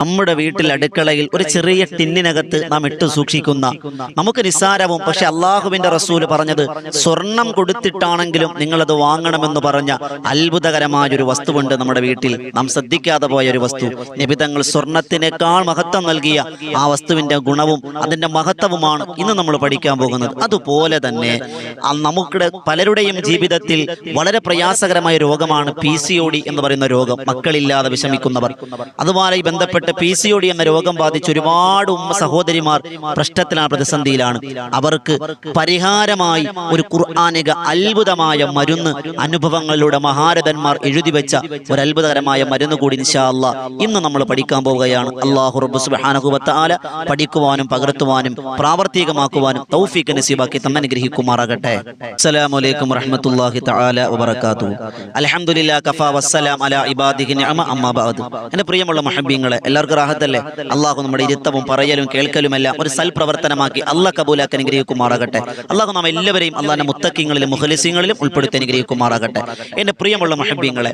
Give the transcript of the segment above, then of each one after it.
നമ്മുടെ വീട്ടിൽ അടുക്കളയിൽ ഒരു ചെറിയ ടിന്നിനകത്ത് നാം ഇട്ടു സൂക്ഷിക്കുന്ന നമുക്ക് നിസ്സാരവും പക്ഷെ അള്ളാഹുവിന്റെ റസൂൽ പറഞ്ഞത് സ്വർണം കൊടുത്തിട്ടാണെങ്കിലും നിങ്ങളത് വാങ്ങണമെന്ന് പറഞ്ഞ അത്ഭുതകരമായ ഒരു വസ്തുവുണ്ട് നമ്മുടെ വീട്ടിൽ. നാം ശ്രദ്ധിക്കാതെ പോയ ഒരു വസ്തു. നിബിതങ്ങൾ സ്വർണത്തിനേക്കാൾ മഹത്വം നൽകിയ ആ വസ്തുവിന്റെ ഗുണവും അതിന്റെ മഹത്വവുമാണ് ഇന്ന് നമ്മൾ പഠിക്കാൻ പോകുന്നത്. അതുപോലെ തന്നെ ആ നമുക്കിടെ പലരുടെയും ജീവിതത്തിൽ വളരെ പ്രയാസകരമായ രോഗമാണ് പി സി ഒ ഡി എന്ന് പറയുന്ന രോഗം. മക്കളില്ലാതെ വിഷമിക്കുന്നവർ. അതുമായി ബന്ധപ്പെട്ട് പി സി ഒ ഡി എന്ന രോഗം ബാധിച്ച് ഒരുപാട് ഉമ്മ സഹോദരിമാർ പ്രശ്നത്തിലാണ് പ്രതിസന്ധിയിലാണ്. അവർക്ക് പരിഹാരമായി ഒരു ഖുർആാനിക അത്ഭുതമായ മരുന്ന് അനുഭവങ്ങളിലൂടെ മഹാരഥന്മാർ എഴുതി വെച്ച ഒരു അത്ഭുതകരമായ മരുന്ന് കൂടി അല്ലാ ഇന്ന് നമ്മൾ പഠിക്കാൻ പോവുകയാണ്. അള്ളാഹു റബ്ബ് സുബ്ഹാനഹു വതആല പഠിക്കുവാനും പകർത്തുവാനും പ്രാവർത്തികമാക്കുവാനും തൗഫീഖ് നസീബാക്കി തന്നെ അനുഗ്രഹിക്കുമാറാകട്ടെ. അസ്സലാമു അലൈക്കും വറഹ്മത്തുള്ളാഹി തആല വബറകാതുഹു. അൽഹംദുലില്ലാ കഫാ വസ്സലാം അലാ ഇബാദിഹി നിഅമ അമ്മാ ബഅദ്. എന്റെ പ്രിയമുള്ള മുഹബ്ബീങ്ങളെ എല്ലാവർക്കും റാഹത്തല്ലേ അള്ളാഹു നമ്മുടെ ഇരുത്തവും പറയലും കേൾക്കലും എല്ലാം ഒരു സൽപ്രവർത്തനമാക്കി അള്ളാഹ് കബൂലാക്കി അനുഗ്രഹിക്കുമാറാകട്ടെ. അള്ളാഹു നാം എല്ലാവരെയും അള്ളാഹിന്റെ മുത്തക്കിങ്ങളിലും മുഖലിസിങ്ങളിലും ഉൾപ്പെടുത്തി അനുഗ്രഹിക്കുമാറാകട്ടെ. എന്റെ പ്രിയമുള്ള മുഹബ്ബീങ്ങളെ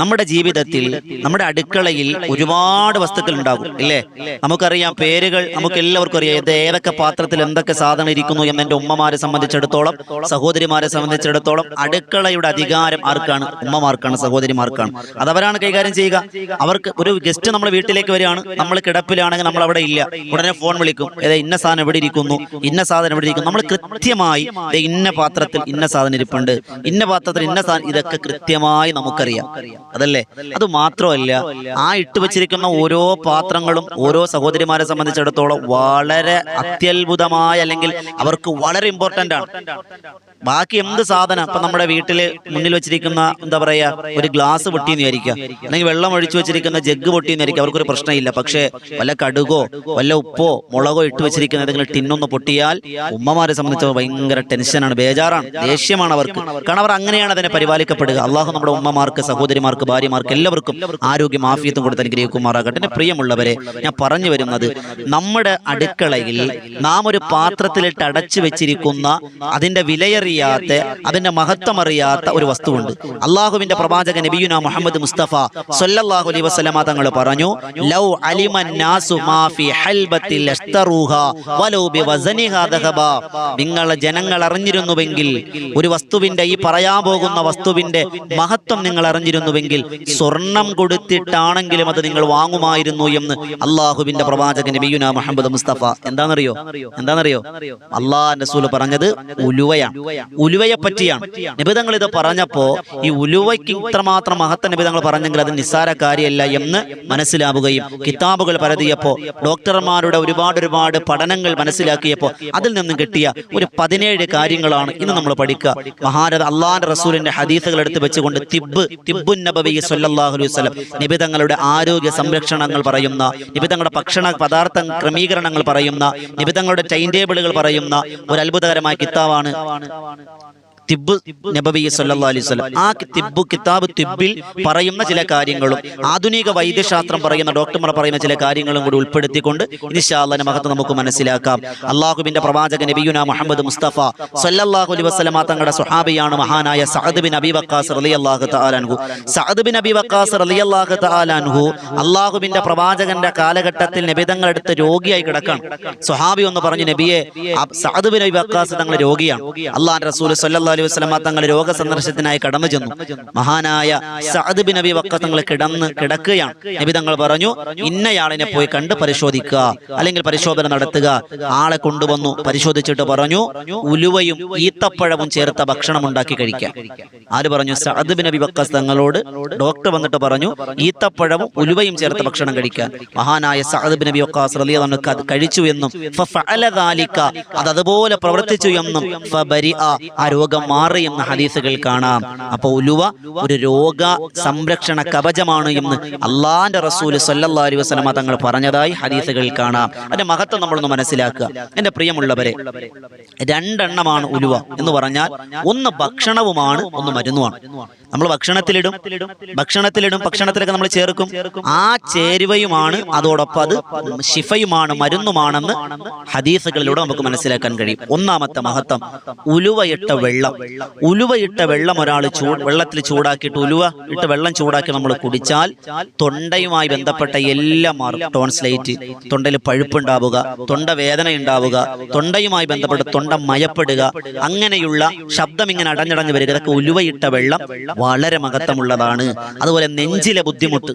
നമ്മുടെ ജീവിതത്തിൽ നമ്മുടെ അടുക്കളയിൽ ഒരുപാട് വസ്തുക്കൾ ഉണ്ടാകും ഇല്ലേ? നമുക്കറിയാം പേരുകൾ നമുക്ക് എല്ലാവർക്കും അറിയാം. ഇത് ഏതൊക്കെ പാത്രത്തിൽ എന്തൊക്കെ സാധനം ഇരിക്കുന്നു എന്ന് എന്റെ ഉമ്മമാരെ സംബന്ധിച്ചിടത്തോളം സഹോദരിമാരെ സംബന്ധിച്ചിടത്തോളം അടുക്കളയുടെ അധികാരം ആർക്കാണ്? ഉമ്മമാർക്കാണ് സഹോദരിമാർക്കാണ്. അതവരാണ് കൈകാര്യം ചെയ്യുക. അവർക്ക് ഒരു ഗസ്റ്റ് നമ്മുടെ വീട്ടിലേക്ക് വരികയാണ് നമ്മൾ കിടപ്പിലാണെങ്കിൽ നമ്മൾ അവിടെ ഇല്ല. ഉടനെ ഫോൺ വിളിക്കും. ഏതാ ഇന്ന സാധനം എവിടെ ഇരിക്കുന്നു. ഇന്ന സാധനം എവിടെ ഇരിക്കുന്നു. നമ്മൾ കൃത്യമായി ഇന്ന പാത്രത്തിൽ ഇന്ന സാധനം ഇരിപ്പുണ്ട്. ഇന്ന പാത്രത്തിൽ ഇന്ന സാധനം ഇതൊക്കെ കൃത്യമായി നമുക്കറിയാം. അതല്ലേ? അത് മാത്രമല്ല ആ ഇട്ട് വെച്ചിരിക്കുന്ന ഓരോ പാത്രങ്ങളും ഓരോ സഹോദരിമാരെ സംബന്ധിച്ചിടത്തോളം വളരെ അത്യത്ഭുതമായ അല്ലെങ്കിൽ അവർക്ക് വളരെ ഇമ്പോർട്ടന്റ് ആണ്. ബാക്കി എന്ത് സാധനം? ഇപ്പൊ നമ്മുടെ വീട്ടിൽ മുന്നിൽ വെച്ചിരിക്കുന്ന എന്താ പറയാ ഒരു ഗ്ലാസ് പൊട്ടിയെന്ന് വിചാരിക്കുക അല്ലെങ്കിൽ വെള്ളം ഒഴിച്ചു വെച്ചിരിക്കുന്ന ജഗ് പൊട്ടിയെന്ന് വിചാരിക്കുക അവർക്കൊരു പ്രശ്നമില്ല. പക്ഷേ വല്ല കടുകോ വല്ല ഉപ്പോ മുളകോ ഇട്ട് വെച്ചിരിക്കുന്ന ഏതെങ്കിലും ടിന്നൊന്ന് പൊട്ടിയാൽ ഉമ്മമാരെ സംബന്ധിച്ച് ഭയങ്കര ടെൻഷനാണ് ബേജാറാണ്. ദേഷ്യമാണ് അവർക്ക് കാരണം അവർ അങ്ങനെയാണ് അതിനെ പരിപാലിക്കപ്പെടുക. അള്ളാഹു നമ്മുടെ ഉമ്മമാർക്ക് സഹോദരിമാർക്ക് ഭാര്യമാർക്ക് എല്ലാവർക്കും ആരോഗ്യം ആഫിയത്തും കൊടുത്ത് അനുഗ്രഹിക്കുമാറാകട്ടെ. എന്റെ പ്രിയമുള്ളവരെ ഞാൻ പറഞ്ഞു വരുന്നത് നമ്മുടെ അടുക്കളയിൽ നാം ഒരു പാത്രത്തിലിട്ട് അടച്ചു വെച്ചിരിക്കുന്ന അതിന്റെ വിലയേറിയാത്ത അതിന്റെ മഹത്വം അറിയാത്ത ഒരു വസ്തുവുണ്ട്. അള്ളാഹുവിന്റെ പ്രവാചകൻ നബിയുന മുഹമ്മദ് മുസ്തഫ സൊല്ലാഹു അലൈഹി വസല്ലമ തങ്ങൾ പറഞ്ഞു ലൗ നിങ്ങളെ ജനങ്ങൾ അറിഞ്ഞിരുന്നുവെങ്കിൽ ഒരു വസ്തുവിന്റെ ഈ പറയാൻ പോകുന്ന വസ്തുവിന്റെ മഹത്വം നിങ്ങൾ അറിഞ്ഞിരുന്നുവെങ്കിൽ സ്വർണം കൊടുത്തിട്ടാണെങ്കിലും അത് നിങ്ങൾ വാങ്ങുമായിരുന്നു എന്ന് അള്ളാഹുവിന്റെ പ്രവാചകൻ നബിയുന മുഹമ്മദ് മുസ്തഫ എന്താണെന്നറിയോ? എന്താണെന്നറിയോ? അള്ളാഹ് റസൂൽ പറഞ്ഞത് ഉലുവയാണ്. ഉലുവയെ പറ്റിയാണ്. നിബിതങ്ങൾ ഇത് പറഞ്ഞപ്പോ ഈ ഉലുവയ്ക്ക് ഇത്രമാത്രം മഹത്ത നിബിതങ്ങൾ പറഞ്ഞെങ്കിൽ അത് നിസ്സാര കാര്യമല്ല എന്ന് മനസ്സിലാവുകയും കിതാബുകൾ പരതിയപ്പോ ഡോക്ടർമാരുടെ ഒരുപാട് ഒരുപാട് പഠനങ്ങൾ മനസ്സിലാക്കിയപ്പോൾ അതിൽ നിന്നും കിട്ടിയ ഒരു പതിനേഴ് കാര്യങ്ങളാണ് ഇന്ന് നമ്മൾ പഠിക്കുക. മഹാരഥ അള്ളാഹാന്റെ റസൂലിന്റെ ഹദീസുകൾ എടുത്ത് വെച്ചുകൊണ്ട് തിബ് തിബുൻ നബവി സല്ലല്ലാഹു അലൈഹി വസല്ലം നിബിതങ്ങളുടെ ആരോഗ്യ സംരക്ഷണങ്ങൾ പറയുന്ന നിബിതങ്ങളുടെ ഭക്ഷണ പദാർത്ഥ ക്രമീകരണങ്ങൾ പറയുന്ന നിബിതങ്ങളുടെ ടൈം ടേബിളുകൾ പറയുന്ന ഒരു അത്ഭുതകരമായ ആണ് ആ തിബ് കിതാബ് തിബിൽ പറയുന്ന ചില കാര്യങ്ങളും ആധുനിക വൈദ്യശാസ്ത്രം പറയുന്ന ഡോക്ടർമാർ പറയുന്ന ചില കാര്യങ്ങളും കൂടി ഉൾപ്പെടുത്തിക്കൊണ്ട് ഇൻഷാല്ലാന്റെ മഹത്ത് നമുക്ക് മനസ്സിലാക്കാം. അള്ളാഹുബിന്റെ പ്രവാചക നബിയുന മുഹമ്മദ് മുസ്തഫ സല്ലല്ലാഹു അലൈഹി വസല്ലമ തങ്ങളുടെ സുഹാബിയാണ് മഹാനായ സഅദ് ബിൻ അബി വക്കാസ് അലി അള്ളാഹു താലാൻഹു സഅദ് ബിൻ അബി വക്കാസ് അലി അള്ളാഹു താലാൻഹു അള്ളാഹുബിന്റെ പ്രവാചകന്റെ കാലഘട്ടത്തിൽ നിബിതങ്ങളെടുത്ത് രോഗിയായി കിടക്കാണ്. സുഹാബി ഒന്ന് പറഞ്ഞു നബിയെ ആ സഅദ് ബിൻ അബി വക്കാസ് തങ്ങൾ രോഗിയാണ്. അള്ളാഹ് റസൂൽ സല്ലല്ലാഹു അലൈഹി വസ്ലമ തങ്ങൾ രോഗ സന്ദർശനത്തിനായി കടന്നു ചെന്നു. മഹാനായ സഅദ് ബിൻ നബി വക്ക തങ്ങൾ കിടന്ന് കിടക്കുകയാണ്. നബി തങ്ങൾ പറഞ്ഞു ഇന്നയാളിനെ പോയി കണ്ട് പരിശോധിക്കുക അല്ലെങ്കിൽ പരിശോധന നടത്തുക. ആളെ കൊണ്ടുവന്നു പരിശോധിച്ചിട്ട് പറഞ്ഞു ഉലുവയും ഈത്തപ്പഴവും ചേർത്ത ഭക്ഷണം ഉണ്ടാക്കി കഴിക്കാം. ആര് പറഞ്ഞു? സഅദ് ബിൻ നബി വക്ക തങ്ങളോട് ഡോക്ടർ വന്നിട്ട് പറഞ്ഞു ഈത്തപ്പഴവും ഉലുവയും ചേർത്ത ഭക്ഷണം കഴിക്കാൻ. മഹാനായ സഅദ് ബിൻ നബി വക്കാസ് റളിയല്ലാഹു അത് കഴിച്ചു എന്നും അത് അതുപോലെ പ്രവർത്തിച്ചു എന്നും ആ രോഗം മാറി എന്ന ഹദീസുകൾ കാണാം. അപ്പൊ ഉലുവ ഒരു രോഗ സംരക്ഷണ കവചമാണ് എന്ന് അള്ളാന്റെ റസൂൽ സല്ലല്ലാഹു അലൈഹി വസല്ലമ തങ്ങൾ പറഞ്ഞതായി ഹദീസുകൾ കാണാം. അതിന്റെ മഹത്വം നമ്മളൊന്ന് മനസ്സിലാക്കുക. എന്റെ പ്രിയമുള്ളവരെ രണ്ടെണ്ണമാണ് ഉലുവ എന്ന് പറഞ്ഞാൽ ഒന്ന് ഭക്ഷണവുമാണ് ഒന്ന് മരുന്നുമാണ്. നമ്മൾ ഭക്ഷണത്തിലിടും ഭക്ഷണത്തിലിടും ഭക്ഷണത്തിലൊക്കെ നമ്മൾ ചേർക്കും. ആ ചേരുവയുമാണ് അതോടൊപ്പം അത് ശിഫയുമാണ് മരുന്നുമാണെന്ന് ഹദീസുകളിലൂടെ നമുക്ക് മനസ്സിലാക്കാൻ കഴിയും. ഒന്നാമത്തെ മഹത്വം ഉലുവയിട്ട വെള്ളം. ഉലുവ ഇട്ട വെള്ളം ഒരാൾ ചൂ വെള്ളത്തിൽ ചൂടാക്കിയിട്ട് ഉലുവ ഇട്ട് വെള്ളം ചൂടാക്കി നമ്മൾ കുടിച്ചാൽ തൊണ്ടയുമായി ബന്ധപ്പെട്ട എല്ലാം മാറും. ടോൺസ്ലൈറ്റ് തൊണ്ടയിൽ പഴുപ്പുണ്ടാവുക തൊണ്ട വേദന ഉണ്ടാവുക തൊണ്ടയുമായി ബന്ധപ്പെട്ട് തൊണ്ട മയപ്പെടുക അങ്ങനെയുള്ള ശബ്ദം ഇങ്ങനെ അടഞ്ഞടഞ്ഞ് വരിക. ഇതൊക്കെ ഉലുവയിട്ട വെള്ളം വളരെ മഹത്വമുള്ളതാണ് അതുപോലെ നെഞ്ചിലെ ബുദ്ധിമുട്ട്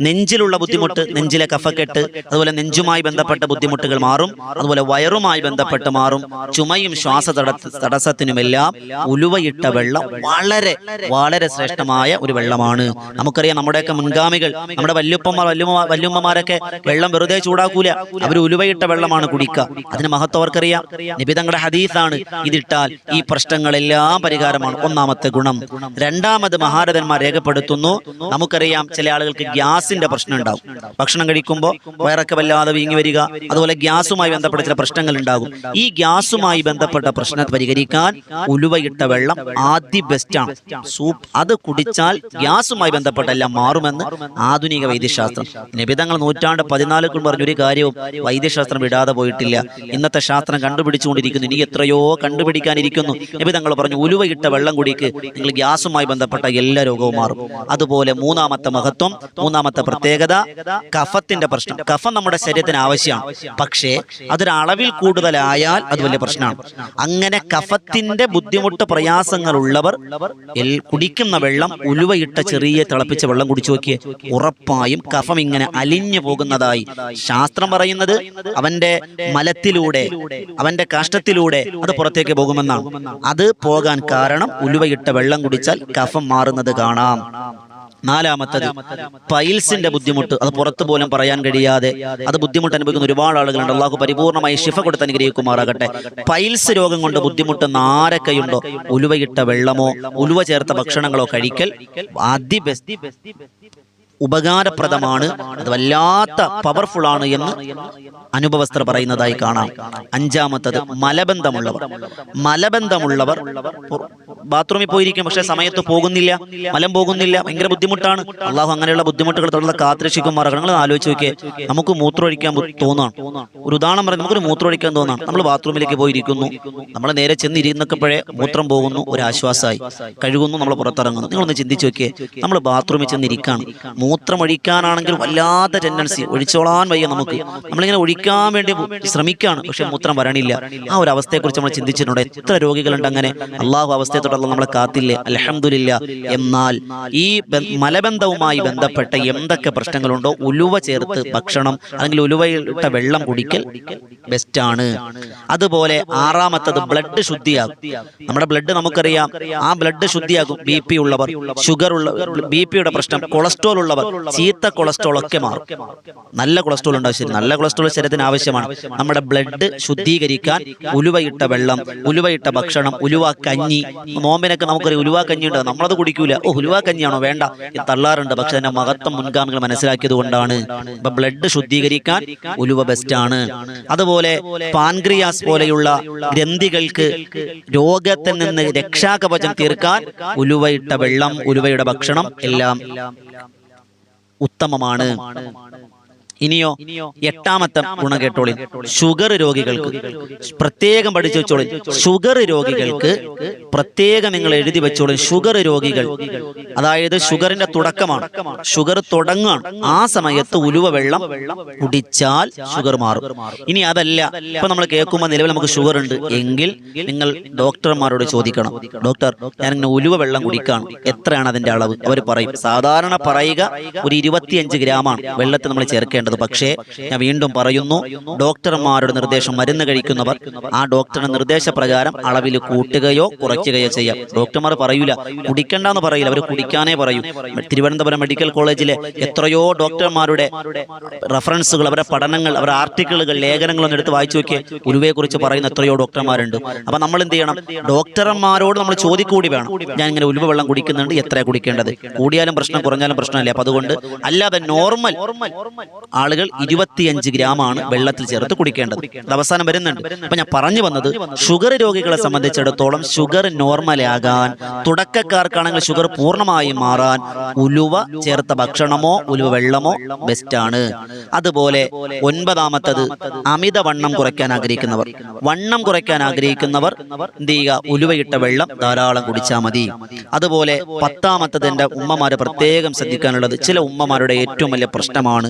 നെഞ്ചിലുള്ള ബുദ്ധിമുട്ട് നെഞ്ചിലെ കഫക്കെട്ട് അതുപോലെ നെഞ്ചുമായി ബന്ധപ്പെട്ട ബുദ്ധിമുട്ടുകൾ മാറും. അതുപോലെ വയറുമായി ബന്ധപ്പെട്ട് മാറും. ചുമയും ശ്വാസ തട- തടസ്സത്തിനുമെല്ലാം ഉലുവയിട്ട വെള്ളം വളരെ വളരെ ശ്രേഷ്ഠമായ ഒരു വെള്ളമാണ്. നമുക്കറിയാം നമ്മുടെയൊക്കെ മുൻഗാമികൾ നമ്മുടെ വല്യുപ്പന്മാർ വല്യുമ്മ വല്യുമ്മമാരൊക്കെ വെള്ളം വെറുതെ ചൂടാക്കൂല. അവർ ഉലുവയിട്ട വെള്ളമാണ് കുടിക്കുക. അതിന് മഹത്വം അവർക്കറിയാം. നിബിതങ്ങളുടെ ഹദീസാണ്. ഇതിട്ടാൽ ഈ പ്രശ്നങ്ങളെല്ലാം പരിഹാരമാണ്. ഒന്നാമത്തെ ഗുണം. രണ്ടാമത് മഹാരഥന്മാർ രേഖപ്പെടുത്തുന്നു. നമുക്കറിയാം ചില ആളുകൾക്ക് ഗ്യാസിന്റെ പ്രശ്നം ഉണ്ടാവും ഭക്ഷണം കഴിക്കുമ്പോൾ വയറൊക്കെ വല്ലാതെ വീങ്ങി വരിക. അതുപോലെ ഗ്യാസുമായി ബന്ധപ്പെട്ട ചില പ്രശ്നങ്ങൾ ഉണ്ടാകും. ഈ ഗ്യാസുമായി ബന്ധപ്പെട്ട പ്രശ്നം പരിഹരിക്കാൻ ഉലുവയിട്ട വെള്ളം ആദ്യ ബെസ്റ്റാണ് സൂപ്പ് അത് കുടിച്ചാൽ ഗ്യാസുമായി ബന്ധപ്പെട്ടെല്ലാം മാറുമെന്ന് ആധുനിക വൈദ്യശാസ്ത്രം. നിബിതങ്ങൾ നൂറ്റാണ്ട് പറഞ്ഞ പറഞ്ഞൊരു കാര്യവും വൈദ്യശാസ്ത്രം വിടാതെ പോയിട്ടില്ല. ഇന്നത്തെ ശാസ്ത്രം കണ്ടുപിടിച്ചുകൊണ്ടിരിക്കുന്നു. ഇനി എത്രയോ കണ്ടുപിടിക്കാനിരിക്കുന്നു. നിബിതങ്ങൾ പറഞ്ഞു ഉലുവയിട്ട വെള്ളം കുടിക്ക്. നിങ്ങൾ ഗ്യാസുമായി ബന്ധപ്പെട്ട എല്ലാ രോഗവും മാറും. അതുപോലെ മൂന്നാമത്തെ മഹത്വം മൂന്നാമത്തെ പ്രത്യേകത കഫത്തിന്റെ പ്രശ്നം. കഫം നമ്മുടെ ശരീരത്തിന് ആവശ്യമാണ്. പക്ഷേ അതൊരളവിൽ കൂടുതലായാൽ അത് വലിയ പ്രശ്നമാണ്. അങ്ങനെ കഫത്തിന്റെ ബുദ്ധിമുട്ട് ഉള്ളവർ എൽ- കുടിക്കുന്ന വെള്ളം ഉലുവയിട്ട ചെറിയ തിളപ്പിച്ച വെള്ളം കുടിച്ചു നോക്കിയേ. ഉറപ്പായും കഫം ഇങ്ങനെ അലിഞ്ഞു പോകുന്നതായി ശാസ്ത്രം പറയുന്നത് അവന്റെ മലത്തിലൂടെ അവന്റെ കാഷ്ടത്തിലൂടെ അത് പുറത്തേക്ക് പോകുമെന്നാണ്. അത് പോകാൻ കാരണം ഉലുവയിട്ട വെള്ളം കുടിച്ചാൽ കഫം മാറുന്നത് കാണാം. നാലാമത്തത് പൈൽസിന്റെ ബുദ്ധിമുട്ട്. അത് പുറത്തു പോലും പറയാൻ കഴിയാതെ അത് ബുദ്ധിമുട്ട് അനുഭവിക്കുന്ന ഒരുപാട് ആളുകളുണ്ട്. അള്ളാഹു പരിപൂർണമായി ശിഫ കൊടുത്ത് അനുഗ്രഹിക്കുമാറാകട്ടെ. പൈൽസ് രോഗം കൊണ്ട് ബുദ്ധിമുട്ടുന്ന ആരൊക്കെയുണ്ടോ? ഉലുവയിട്ട വെള്ളമോ? ഉലുവ ചേർത്ത ഭക്ഷണങ്ങളോ കഴിക്കൽ? അതി ഉപകാരപ്രദമാണ് അത് വല്ലാത്ത പവർഫുൾ ആണ് എന്ന് അനുഭവസ്ഥർ പറയുന്നതായി കാണാം. അഞ്ചാമത്തത് മലബന്ധമുള്ളവർ. മലബന്ധമുള്ളവർ ബാത്റൂമിൽ പോയിരിക്കും പക്ഷെ സമയത്ത് പോകുന്നില്ല. മലം പോകുന്നില്ല ഭയങ്കര ബുദ്ധിമുട്ടാണ്. അള്ളാഹു അങ്ങനെയുള്ള ബുദ്ധിമുട്ടുകൾ തുടർന്ന് കാത്തിരക്ഷിക്കുമാറാണ് നിങ്ങൾ ആലോചിച്ച് നോക്കിയേ നമുക്ക് മൂത്രം ഒഴിക്കാൻ തോന്നാണ് ഒരു ഉദാഹരണം പറയാം നമുക്കൊരു മൂത്രമൊഴിക്കാൻ തോന്നാണ് നമ്മൾ ബാത്റൂമിലേക്ക് പോയിരിക്കുന്നു. നമ്മൾ നേരെ ചെന്ന് ഇരുന്നപ്പോഴേ മൂത്രം പോകുന്നു ഒരു ആശ്വാസമായി കഴുകുന്നു നമ്മൾ പുറത്തിറങ്ങുന്നു. നിങ്ങളൊന്ന് ചിന്തിച്ചു നോക്കിയേ നമ്മൾ ബാത്റൂമിൽ ചെന്നിരിക്കുകയാണ് മൂത്രം ഒഴിക്കാനാണെങ്കിൽ വല്ലാത്ത ടെൻഡൻസി ഒഴിച്ചോളാൻ വയ്യ നമുക്ക്. നമ്മളിങ്ങനെ ഒഴിക്കാൻ വേണ്ടി ശ്രമിക്കുകയാണ് പക്ഷെ മൂത്രം വരണില്ല. ആ ഒരു അവസ്ഥയെക്കുറിച്ച് നമ്മൾ ചിന്തിച്ചിട്ടുണ്ട്. എത്ര രോഗികളുണ്ട് അങ്ങനെ? അള്ളാഹു അവസ്ഥയെ തുടർന്ന് നമ്മളെ കാത്തില്ലേ? അലഹമില്ല എന്നാൽ ഈ മലബന്ധവുമായി ബന്ധപ്പെട്ട എന്തൊക്കെ പ്രശ്നങ്ങളുണ്ടോ? ഉലുവ ചേർത്ത് ഭക്ഷണം അല്ലെങ്കിൽ ഉലുവയിട്ട വെള്ളം കുടിക്കൽ ബെസ്റ്റാണ്. അതുപോലെ ആറാമത്തത് ബ്ലഡ് ശുദ്ധിയാകും നമ്മുടെ ബ്ലഡ് നമുക്കറിയാം. ആ ബ്ലഡ് ശുദ്ധിയാകും ബി ഉള്ളവർ ഷുഗർ ഉള്ള ബി പിയുടെ പ്രശ്നം കൊളസ്ട്രോൾ ഉള്ളവർ. ചീത്ത കൊളസ്ട്രോൾ ഒക്കെ മാറും. നല്ല കൊളസ്ട്രോൾ ഉണ്ടാവും നല്ല കൊളസ്ട്രോൾ ശരീരത്തിന് ആവശ്യമാണ്. നമ്മുടെ ബ്ലഡ് ശുദ്ധീകരിക്കാൻ ഉലുവയിട്ട വെള്ളം ഉലുവയിട്ട ഭക്ഷണം ഉലുവ കഞ്ഞി. നോമ്പിനൊക്കെ നമുക്കറിയാം ഉലുവ കഞ്ഞി ഉണ്ട്? നമ്മളത് കുടിക്കൂല. ഓ ഉലുവ കഞ്ഞിയാണോ? വേണ്ട. തള്ളാറുണ്ട്. പക്ഷെ അതിന്റെ മഹത്വം മുൻഗാമികൾ മനസ്സിലാക്കിയത് കൊണ്ടാണ്. ഇപ്പൊ ബ്ലഡ് ശുദ്ധീകരിക്കാൻ ഉലുവ ബെസ്റ്റ് ആണ്. അതുപോലെ പാൻക്രിയാസ് പോലെയുള്ള ഗ്രന്ഥികൾക്ക് രോഗത്തിൽ നിന്ന് രക്ഷാകവചം തീർക്കാൻ ഉലുവയിട്ട വെള്ളം ഉലുവയുടെ ഭക്ഷണം എല്ലാം ഉത്തമമാണ്. ഇനിയോ എട്ടാമത്തെ ഗുണം കേട്ടോളി ഷുഗർ രോഗികൾക്ക് പ്രത്യേകം പഠിച്ചു വെച്ചോളി ഷുഗർ രോഗികൾക്ക് പ്രത്യേകം നിങ്ങൾ എഴുതി വെച്ചോളി ഷുഗർ രോഗികൾ. അതായത് ഷുഗറിന്റെ തുടക്കമാണ്. ഷുഗർ തുടങ്ങാണ് ആ സമയത്ത് ഉലുവ വെള്ളം കുടിച്ചാൽ ഷുഗർ മാറും. ഇനി അതല്ല. ഇപ്പൊ നമ്മൾ കേൾക്കുമ്പോൾ നിലവിൽ നമുക്ക് ഷുഗർ ഉണ്ട് എങ്കിൽ നിങ്ങൾ ഡോക്ടർമാരോട് ചോദിക്കണം. ഡോക്ടർ ഞാൻ ഇങ്ങനെ ഉലുവ വെള്ളം കുടിക്കാണ്. എത്രയാണ് അതിന്റെ അളവ്? അവർ പറയും. സാധാരണ പറയുക ഒരു ഇരുപത്തിയഞ്ച് ഗ്രാമാണ്. വെള്ളത്തിൽ നമ്മൾ ചേർക്കേണ്ടത്. പക്ഷേ ഞാൻ വീണ്ടും പറയുന്നു ഡോക്ടർമാരുടെ നിർദ്ദേശം മരുന്ന് കഴിക്കുന്നവർ ആ ഡോക്ടറുടെ നിർദ്ദേശപ്രകാരം അളവിൽ കൂട്ടുകയോ കുറയ്ക്കുകയോ ചെയ്യാം. ഡോക്ടർമാർ പറയൂല കുടിക്കണ്ടെന്ന് പറയില്ല അവർ കുടിക്കാനേ പറയും. തിരുവനന്തപുരം മെഡിക്കൽ കോളേജിലെ എത്രയോ ഡോക്ടർമാരുടെ റെഫറൻസുകൾ അവരുടെ പഠനങ്ങൾ അവരുടെ ആർട്ടിക്കിളുകൾ ലേഖനങ്ങളൊന്നും എടുത്ത് വായിച്ചു നോക്കിയേ ഉലുവയെ കുറിച്ച് പറയുന്ന എത്രയോ ഡോക്ടർമാരുണ്ട്. അപ്പൊ നമ്മൾ എന്ത് ചെയ്യണം? ഡോക്ടർമാരോട് നമ്മൾ ചോദിക്കൂടി വേണം. ഞാൻ ഇങ്ങനെ ഉലുവ വെള്ളം കുടിക്കുന്നുണ്ട് എത്ര കുടിക്കേണ്ടത്? കൂടിയാലും പ്രശ്നം കുറഞ്ഞാലും പ്രശ്നമല്ലേ? അപ്പൊ അതുകൊണ്ട് അല്ലാതെ നോർമൽ ആളുകൾ ഇരുപത്തിയഞ്ച് ഗ്രാമാണ് വെള്ളത്തിൽ ചേർത്ത് കുടിക്കേണ്ടത്. അത് അവസാനം വരുന്നുണ്ട്. അപ്പൊ ഞാൻ പറഞ്ഞു വന്നത് ഷുഗർ രോഗികളെ സംബന്ധിച്ചിടത്തോളം ഷുഗർ നോർമലാകാൻ തുടക്കക്കാർക്കാണെങ്കിൽ ഷുഗർ പൂർണമായും മാറാൻ ഉലുവ ചേർത്ത ഭക്ഷണമോ ഉലുവ വെള്ളമോ ബെസ്റ്റ് ആണ്. അതുപോലെ ഒൻപതാമത്തത് അമിതവണ്ണം കുറയ്ക്കാൻ ആഗ്രഹിക്കുന്നവർ. വണ്ണം കുറയ്ക്കാൻ ആഗ്രഹിക്കുന്നവർ എന്ത് ചെയ്യുക? ഉലുവയിട്ട വെള്ളം ധാരാളം കുടിച്ചാൽ മതി. അതുപോലെ പത്താമത്തത് എന്റെ ഉമ്മമാരെ പ്രത്യേകം ശ്രദ്ധിക്കാനുള്ളത് ചില ഉമ്മമാരുടെ ഏറ്റവും വലിയ പ്രശ്നമാണ്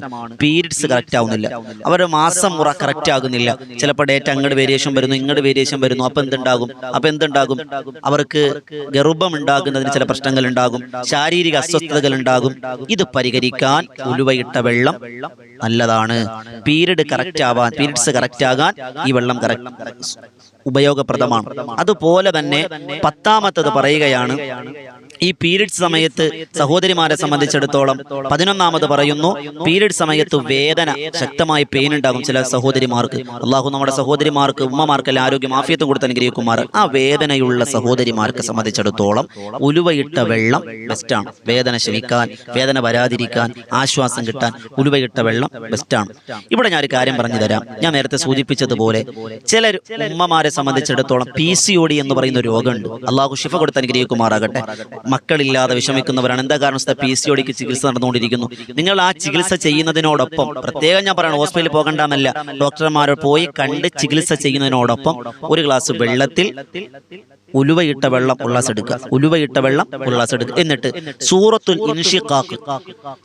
പീരീഡ്സ് കറക്റ്റ് ആവുന്നില്ല. അവരുടെ മാസം മുറ കറക്റ്റ് ആകുന്നില്ല. ചിലപ്പോൾ ഡേറ്റ് അങ്ങോട്ട് വേരിയേഷൻ വരുന്നു ഇങ്ങോട്ട് വേരിയേഷൻ വരുന്നു. അപ്പം എന്തുണ്ടാകും? അപ്പം എന്തുണ്ടാകും? അവർക്ക് ഗർഭം ഉണ്ടാകുന്നതിന് ചില പ്രശ്നങ്ങൾ ഉണ്ടാകും. ശാരീരിക അസ്വസ്ഥതകൾ ഉണ്ടാകും. ഇത് പരിഹരിക്കാൻ ഉലുവയിട്ട വെള്ളം നല്ലതാണ്. പീരീഡ് കറക്റ്റ് ആവാൻ പീരീഡ്സ് കറക്റ്റ് ആകാൻ ഈ വെള്ളം കറക്റ്റ് ഉപയോഗപ്രദമാണ്. അതുപോലെ തന്നെ പത്താമത്തത് പറയുകയാണ്. ഈ പീരീഡ് സമയത്ത് സഹോദരിമാരെ സംബന്ധിച്ചിടത്തോളം പതിനൊന്നാമത് പറയുന്നു പീരീഡ് സമയത്ത് വേദന ശക്തമായി പെയിൻ ഉണ്ടാകും ചില സഹോദരിമാർക്ക്. അള്ളാഹു നമ്മുടെ സഹോദരിമാർക്ക് ഉമ്മമാർക്കെല്ലാം ആരോഗ്യം ആഫിയത്തും കൊടുത്ത് അനുഗ്രഹിക്കുമാർ ആ വേദനയുള്ള സഹോദരിമാർക്ക് സംബന്ധിച്ചിടത്തോളം ഉലുവയിട്ട വെള്ളം ബെസ്റ്റാണ് വേദന ശമിക്കാൻ വേദന വരാതിരിക്കാൻ ആശ്വാസം കിട്ടാൻ ഉലുവയിട്ട വെള്ളം ബെസ്റ്റാണ് ഇവിടെ ഞാൻ ഒരു കാര്യം പറഞ്ഞു തരാം ഞാൻ നേരത്തെ സൂചിപ്പിച്ചതുപോലെ ചില ഉമ്മമാരെ സംബന്ധിച്ചിടത്തോളം പി സി ഒ ഡി എന്ന് പറയുന്ന രോഗമുണ്ട്. അള്ളാഹു ഷിഫ കൊടുത്ത് അനുഗ്രഹിക്കുമാറാകട്ടെ. മക്കളില്ലാതെ വിഷമിക്കുന്നവരാണ്. എന്താ കാരണം? പി സി ഒടിക്ക് ചികിത്സ നടന്നുകൊണ്ടിരിക്കുന്നു. നിങ്ങൾ ആ ചികിത്സ ചെയ്യുന്നതിനോടൊപ്പം പ്രത്യേകം ഞാൻ പറയണം ഹോസ്പിറ്റലിൽ പോകണ്ടെന്നല്ല. ഡോക്ടർമാരോട് പോയി കണ്ട് ചികിത്സ ചെയ്യുന്നതിനോടൊപ്പം ഒരു ഗ്ലാസ് വെള്ളത്തിൽ ഉലുവയിട്ട വെള്ളം ഉള്ളാസ് എടുക്കുക ഉലുവയിട്ട വെള്ളം ഉള്ളാസ് എന്നിട്ട് സൂറത്തുൽ ഇൻഷിഖാഖ്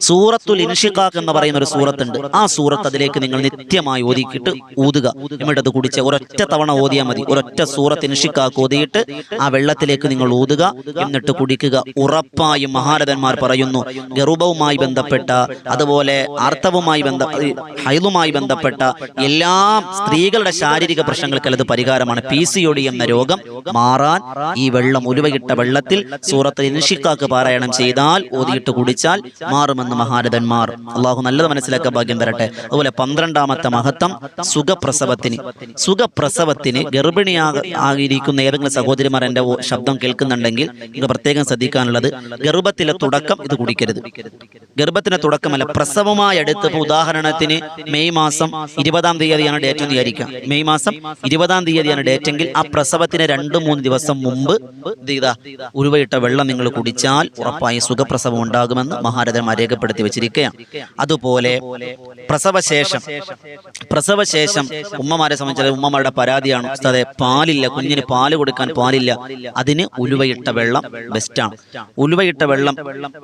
സൂറത്തുൽ ഇൻഷിഖാഖ് എന്ന് പറയുന്ന ഒരു സൂറത്തുണ്ട്. ആ സൂറത്ത് അതിലേക്ക് നിങ്ങൾ നിത്യമായി ഓതിക്കിട്ട് ഊതുക. എന്നിട്ട് അത് കുടിച്ച് ഒരൊറ്റ തവണ ഓതിയാൽ മതി. ഒരൊറ്റ സൂറത്ത് ഇൻഷിഖാഖ് ഓതിയിട്ട് ആ വെള്ളത്തിലേക്ക് നിങ്ങൾ ഊതുക. എന്നിട്ട് കുടിക്കുക. ഉറപ്പായും മഹാരഥന്മാർ പറയുന്നു ഗർഭവുമായി ബന്ധപ്പെട്ട അതുപോലെ അർത്ഥവുമായി ബന്ധ ഹൈലുമായി ബന്ധപ്പെട്ട എല്ലാ സ്ത്രീകളുടെ ശാരീരിക പ്രശ്നങ്ങൾക്കല്ലത് പരിഹാരമാണ്. പി സി ഒ ഡി എന്ന രോഗം മാറാൻ ഈ വെള്ളം ഉലുവയിട്ട വെള്ളത്തിൽ സൂറത്ത് ഇൻഷിക്കാക്ക് പാരായണം ചെയ്താൽ ഓതിയിട്ട് കുടിച്ചാൽ മാറുമെന്ന് മഹാരഥന്മാർ. അള്ളാഹു നല്ലത് മനസ്സിലാക്കാൻ ഭാഗ്യം തരട്ടെ. അതുപോലെ പന്ത്രണ്ടാമത്തെ മഹത്വം സുഖപ്രസവത്തിന്. സുഖപ്രസവത്തിന് ഗർഭിണിയാക ആയിരിക്കുന്ന ഏതെങ്കിലും സഹോദരിമാർ എന്റെ ശബ്ദം കേൾക്കുന്നുണ്ടെങ്കിൽ ഇത് പ്രത്യേകം ശ്രദ്ധിക്കാനുള്ളത് ഗർഭത്തിലെ തുടക്കം ഇത് കുടിക്കരുത്. ഗർഭത്തിന്റെ തുടക്കമല്ല പ്രസവമായി അടുത്ത് ഉദാഹരണത്തിന് മെയ് മാസം ഇരുപതാം തീയതിയാണ് ഡേറ്റ് എന്ന് വിചാരിക്കാം മെയ് മാസം ഇരുപതാം തീയതിയാണ് ഡേറ്റ് എങ്കിൽ ആ പ്രസവത്തിന് രണ്ട് മൂന്ന് ദിവസം മുമ്പ് ഇത് ചെയ്താ ഉരുവയിട്ട വെള്ളം നിങ്ങൾ കുടിച്ചാൽ ഉറപ്പായി സുഖപ്രസവം ഉണ്ടാകുമെന്ന് മഹാരഥന്മാർ രേഖപ്പെടുത്തി വെച്ചിരിക്കുകയാണ്. അതുപോലെ പ്രസവശേഷം പ്രസവശേഷം ഉമ്മമാരെ സംബന്ധിച്ച ഉമ്മമാരുടെ പരാതിയാണ് അതെ പാലില്ല കുഞ്ഞിന് പാൽ കൊടുക്കാൻ പാലില്ല. അതിന് ഉലുവയിട്ട വെള്ളം ബെസ്റ്റാണ് ഉലുവയിട്ട വെള്ളം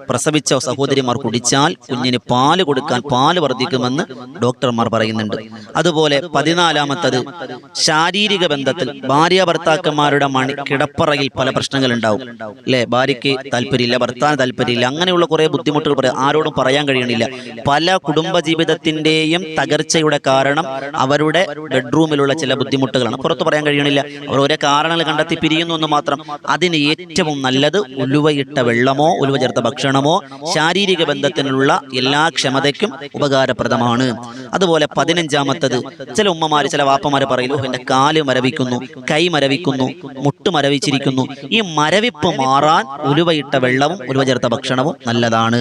പ്രസവിച്ച സഹോദരിമാർ കുടിച്ചാൽ കുഞ്ഞിന് പാൽ കൊടുക്കാൻ പാൽ വർദ്ധിക്കുമെന്ന് ഡോക്ടർമാർ പറയുന്നുണ്ട്. അതുപോലെ പതിനാലാമത്തത് ശാരീരിക ബന്ധത്തിൽ ഭാര്യ ഭർത്താക്കന്മാരുടെ മണി കിടപ്പറയിൽ പല പ്രശ്നങ്ങൾ ഉണ്ടാവും അല്ലെ ഭാര്യയ്ക്ക് താല്പര്യമില്ല ഭർത്താവിന് താല്പര്യമില്ല അങ്ങനെയുള്ള കുറെ ബുദ്ധിമുട്ടുകൾ പറയാം. ആരോടും പറയാൻ കഴിയണില്ല. പല കുടുംബ ജീവിതത്തിന്റെയും തകർച്ചയുടെ കാരണം അവരുടെ ബെഡ്റൂമിലുള്ള ചില ബുദ്ധിമുട്ടുകളാണ്. പുറത്ത് പറയാൻ കഴിയണില്ല. അവർ ഓരോ കാരണങ്ങൾ കണ്ടെത്തി പിരിയുന്നു എന്ന് മാത്രം. അതിന് ഏറ്റവും നല്ലത് ഉലുവയിട്ട വെള്ളമോ ഉലുവ ചേർത്ത ഭക്ഷണമോ ശാരീരിക ബന്ധത്തിനുള്ള എല്ലാ ക്ഷമതയ്ക്കും ഉപകാരപ്രദമാണ്. അതുപോലെ പതിനഞ്ചാമത്തത് ചില ഉമ്മമാര് ചില വാപ്പമാര് പറയലോ എന്റെ കാൽ മരവിക്കുന്നു കൈ മരവിക്കുന്നു മുട്ട് മരവിച്ചിരിക്കുന്നു. ഈ മരവിപ്പ് മാറാൻ ഉലുവയിട്ട വെള്ളവും ഉലുവ ചേർത്ത ഭക്ഷണവും നല്ലതാണ്.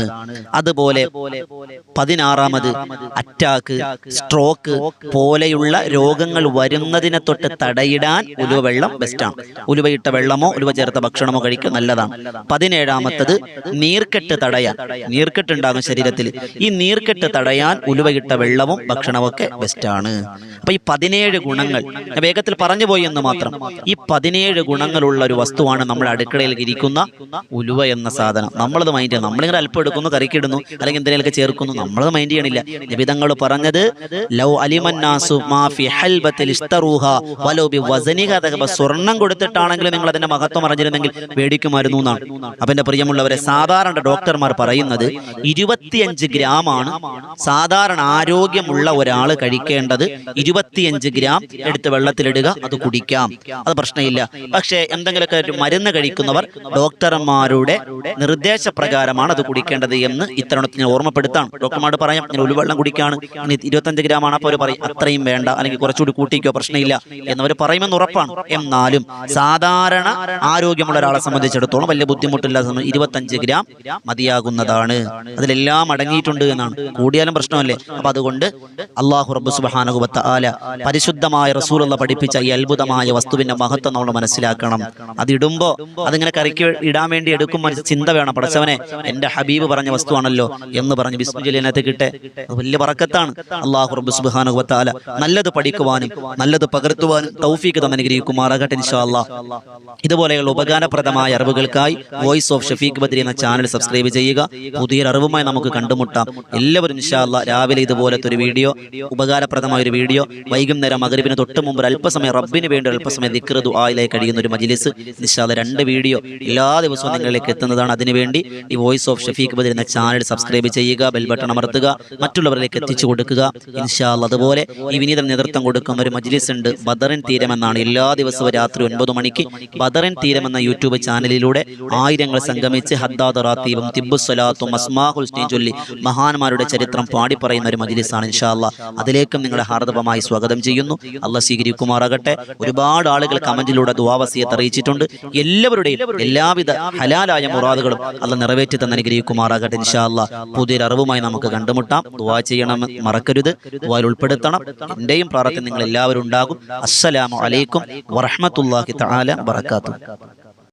അതുപോലെ പതിനാറാമത് അറ്റാക്ക് സ്ട്രോക്ക് പോലെയുള്ള രോഗങ്ങൾ വരുന്നതിനെ തൊട്ട് തടയിടാൻ ഉലുവ വെള്ളം ബെസ്റ്റാണ് ഉലുവയിട്ട വെള്ളമോ ഉലുവ ചേർത്ത ഭക്ഷണമോ കഴിക്കും നല്ലതാണ്. പതിനേഴാമത്തത് നീർക്കെട്ട് തടയാൻ. നീർക്കെട്ട് ഉണ്ടാകും ശരീരത്തിൽ ഈ നീർക്കെട്ട് തടയാൻ ഉലുവയിട്ട വെള്ളവും ഭക്ഷണവും ഒക്കെ ബെസ്റ്റാണ് അപ്പൊ ഈ പതിനേഴ് ഗുണങ്ങൾ വേഗത്തിൽ പറഞ്ഞു പോയി എന്ന് മാത്രം. ഈ പതിനേഴ് ഗുണങ്ങളുള്ള ഒരു വസ്തുവാണ് നമ്മുടെ അടുക്കളയിൽ ഇരിക്കുന്ന ഉലുവ എന്ന സാധനം. നമ്മളത് മൈൻഡ് ചെയ്യണം. നമ്മളിങ്ങനെ അല്പം എടുക്കുന്നു കറിക്കിടുന്നു അല്ലെങ്കിൽ എന്തെങ്കിലുമൊക്കെ ചേർക്കുന്നു. നമ്മളത് മൈൻഡ് ചെയ്യണില്ല. നിബിതങ്ങൾ പറഞ്ഞത് ലൗ അലിമന്നാസു മാഫി ഹൽബത്തിൽ ഇഷ്തറൂഹ വലോ ബി വസനിക. സ്വർണം കൊടുത്തിട്ടാണെങ്കിലും നിങ്ങൾ അതിന്റെ മഹത്വം അറിഞ്ഞിരുന്നെങ്കിൽ മേടിക്കുമായിരുന്നു എന്നാണ്. അപ്പൊ എന്റെ പ്രിയമുള്ളവരെ സാധാരണ ഡോക്ടർമാർ പറയുന്നത് ഇരുപത്തിയഞ്ച് ഗ്രാമാണ് സാധാരണ ആരോഗ്യമുള്ള ഒരാൾ കഴിക്കേണ്ടത് ഇരുപത്തിയഞ്ച് ഗ്രാം എടുത്ത് വെള്ളത്തിലിടുക അത് കുടിക്കാം. അത് പ്രശ്നമില്ല. പക്ഷേ എന്തെങ്കിലുമൊക്കെ മരുന്ന് കഴിക്കുന്നവർ ഡോക്ടർമാരുടെ നിർദ്ദേശപ്രകാരമാണ് അത് കുടിക്കേണ്ടത് എന്ന് ഇത്തരണത്തിന് ഓർമ്മപ്പെടുത്താണ്. ഡോക്ടർമാർ പറയാം ഞാൻ ഉൾവെള്ളം കുടിക്കാണ്. ഇരുപത്തഞ്ച് ഗ്രാം ആണ് അപ്പോൾ അവർ പറയും അത്രയും വേണ്ട. അല്ലെങ്കിൽ കുറച്ചുകൂടി കൂട്ടിക്കോ പ്രശ്നമില്ല. എന്നവർ പറയുമെന്ന് ഉറപ്പാണ്. എന്നാലും സാധാരണ ആരോഗ്യമുള്ള ഒരാളെ സംബന്ധിച്ചിടത്തോളം വലിയ ബുദ്ധിമുട്ടില്ലാത്ത ഇരുപത്തഞ്ച് ഗ്രാം മതിയാകുന്നതാണ്. അതിലെല്ലാം അടങ്ങിയിട്ടുണ്ട് എന്നാണ്. കൂടിയാലും പ്രശ്നമല്ലേ? അപ്പൊ അതുകൊണ്ട് അള്ളാഹു റബ്ബു സുബാനുഭവത്ത ആല പരിശുദ്ധമായ റസൂലുള്ള പഠിപ്പിച്ച ഈ അത്ഭുതമായ വസ്തുവിന്റെ മഹത്വം നമ്മൾ മനസ്സിലാക്കണം. അതിടുമ്പോ അതിങ്ങനെ കറിക്ക് ഇടാൻ വേണ്ടി എടുക്കും ചിന്ത വേണം. പടച്ചവനെ എന്റെ ഹബീബ് പറഞ്ഞ വസ്തുവാണല്ലോ എന്ന് പറഞ്ഞ് ബിസ്മുജലിനകത്ത് കിട്ടെ അത് വലിയ പറക്കത്താണ് അള്ളാഹു റബ്ബ് സുബാനുഭവത്ത ആല നല്ലത് പഠിക്കുവാനും നല്ലത് പകർത്തുവാനും തൗഫീക്ക് തന്നെ അനുഗ്രഹിക്കുമാറാകട്ടെ ഇൻഷാ അല്ലാ ഇതുപോലെയുള്ള ഉപകാരപ്രദമായ അറിവുകൾക്കായി വോയിസ് ഓഫ് ഷഫീഖ് ബദ്രി എന്ന ചാനൽ സബ്സ്ക്രൈബ് ചെയ്യുക. പുതിയൊരു അറിവുമായി നമുക്ക് കണ്ടുമുട്ടാം. എല്ലാവരും ഇൻഷാല്ല രാവിലെ ഇതുപോലത്തെ ഒരു വീഡിയോ ഉപകാരപ്രദമായ ഒരു വീഡിയോ വൈകുന്നേരം മകരിവിന് തൊട്ട് മുമ്പ് അല്പസമയം റബ്ബിന് വേണ്ടി അല്പസമയം ദിക്റ് ദുആയിലായി കഴിയുന്ന ഒരു മജിലിസ് നിശാല രണ്ട് വീഡിയോ എല്ലാ ദിവസവും നിങ്ങളിലേക്ക് എത്തുന്നതാണ്. അതിനുവേണ്ടി ഈ വോയിസ് ഓഫ് ഷഫീഖ് ബദർ എന്ന ചാനൽ സബ്സ്ക്രൈബ് ചെയ്യുക ബെൽ ബട്ടൺ അമർത്തുക മറ്റുള്ളവരിലേക്ക് എത്തിച്ചു കൊടുക്കുക. ഇൻഷാൽ അതുപോലെ ഈ വിനീതം നേതൃത്വം കൊടുക്കുന്ന ഒരു മജിലിസ് ഉണ്ട്. ബദറിൻ തീരം എന്നാണ് എല്ലാ ദിവസവും രാത്രി ഒൻപത് മണിക്ക് ബദറിൻ തീരം എന്ന യൂട്യൂബ് ചാനലിലൂടെ ആയിരങ്ങൾ സംഗമിച്ച് ഹദ്ദാദറാത്തീവും തിബുസ്വലാത്തും അസ്മാഹുൽ ചൊല്ലി മഹാന്മാരുടെ ചരിത്രം പാടി പറയുന്ന ഒരു മജിലിസാണ് ഇൻഷാല്ല അതിലേക്കും നിങ്ങളെ ഹാർദവമായി സ്വാഗതം ചെയ്യുന്നു. അള്ളാഹ് സ്വീകരിക്കുമാറാകട്ടെ. ഒരുപാട് ആളുകൾ കമന്റിലൂടെ ദുവാവസിയത്ത് അറിയിച്ചിട്ടുണ്ട്. എല്ലാവരുടെയും എല്ലാവിധ ഹലാലായ മുറാദുകളും അല്ല നിറവേറ്റി തന്നെ അനുഗ്രഹിക്കുമാറാകട്ടെ ഇൻഷാല്ല പുതിയൊരു അറിവുമായി നമുക്ക് കണ്ടുമുട്ടാം. ദുവാ ചെയ്യണം മറക്കരുത്. ദുവായിൽ ഉൾപ്പെടുത്തണം. എന്റെയും പ്രാർത്ഥന നിങ്ങൾ എല്ലാവരും ഉണ്ടാകും. അസ്സലാമു അലൈക്കും വറഹ്മത്തുള്ളാഹി തആല വബറകാതുഹു.